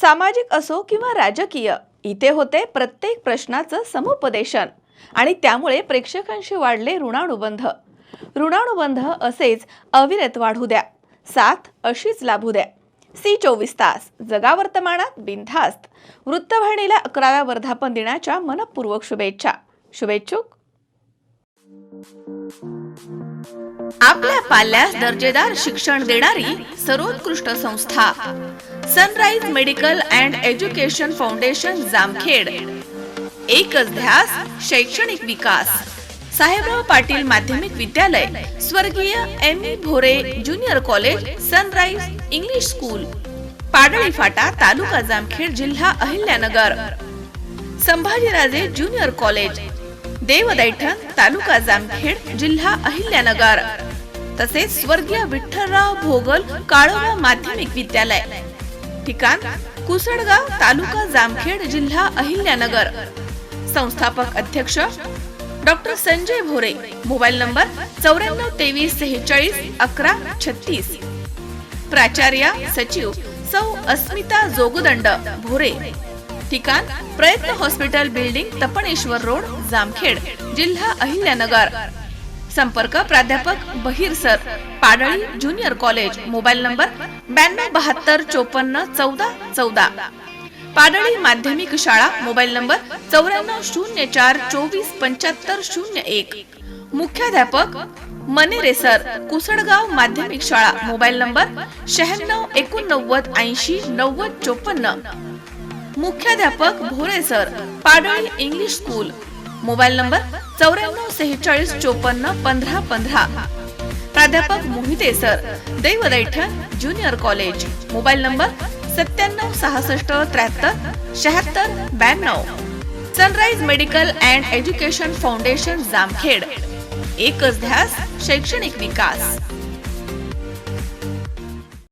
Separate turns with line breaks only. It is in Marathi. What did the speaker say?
सामाजिक असो किंवा राजकीय इथे होते प्रत्येक प्रश्नाचं समुपदेशन. आणि त्यामुळे प्रेक्षकांशी वाढले ऋणानुबंध. ऋणानुबंध असेच अविरत वाढू द्या. साथ अशीच लाभू द्या. सी चोवीस तास. जगा वर्तमानात बिनधास्त. वृत्तवाहिनीला अकराव्या वर्धापन दिनाच्या मनपूर्वक शुभेच्छा. शुभेच्छुक. आपल्या पाल्यास दर्जेदार शिक्षण देणारी सर्वोत्कृष्ट संस्था sunrise medical and education foundation Jamkhed. एकच ध्यास शैक्षणिक विकास. साहेबराव पाटील माध्यमिक विद्यालय स्वर्गीय M E Bhore junior college sunrise English school Padali Phata taluka Jamkhed जिल्हा अहिल्यानगर. संभाजीराजे ज्युनियर कॉलेज देवदैठण तालुका जामखेड जिल्हा अहिल्यानगर. तसेच स्वर्गीय विठ्ठलराव भोगल काळोबा माध्यमिक विद्यालय. ठिकाण कुसडगाव तालुका जामखेड जिल्हा अहिल्यानगर. संस्थापक अध्यक्ष doctor Sanjay Bhore. Mobile number चौऱ्याण्णव तेवीस सेहेचाळीस अकरा छत्तीस. प्राचार्य सचिव सौ अस्मिता जोगदंड भोरे. ठिकाण प्रयत्न hospital building Tapneshwar road Jamkhed जिल्हा अहिल्यानगर. संपर्क प्राध्यापक Bahir sir Padali junior college mobile number ब्याण्णव बहात्तर चोपन्न चौदा चौदा. पाडळी माध्यमिक शाळा मोबाईल नंबर चौऱ्याण्णव शून्य चार चोवीस पंच्याहत्तर शून्य एक. मुख्याध्यापक मनेरे सर कुसडगाव माध्यमिक शाळा मोबाईल नंबर शहाण्णव एकोणनव्वद ऐंशी नव्वद चोपन्न. मुख्याध्यापक Bhore sir Padali English school. Mobile number चौऱ्याण्णव सेहेचाळीस चोपन्न पंधरा पंधरा. प्राध्यापक Mohite sir Daivdaithan junior college. Mobile number सत्त्याण्णव सहासष्ट त्र्याहत्तर शहात्तर ब्याण्णव. Sunrise medical and education foundation Jamkhed. एकच ध्यास शैक्षणिक विकास.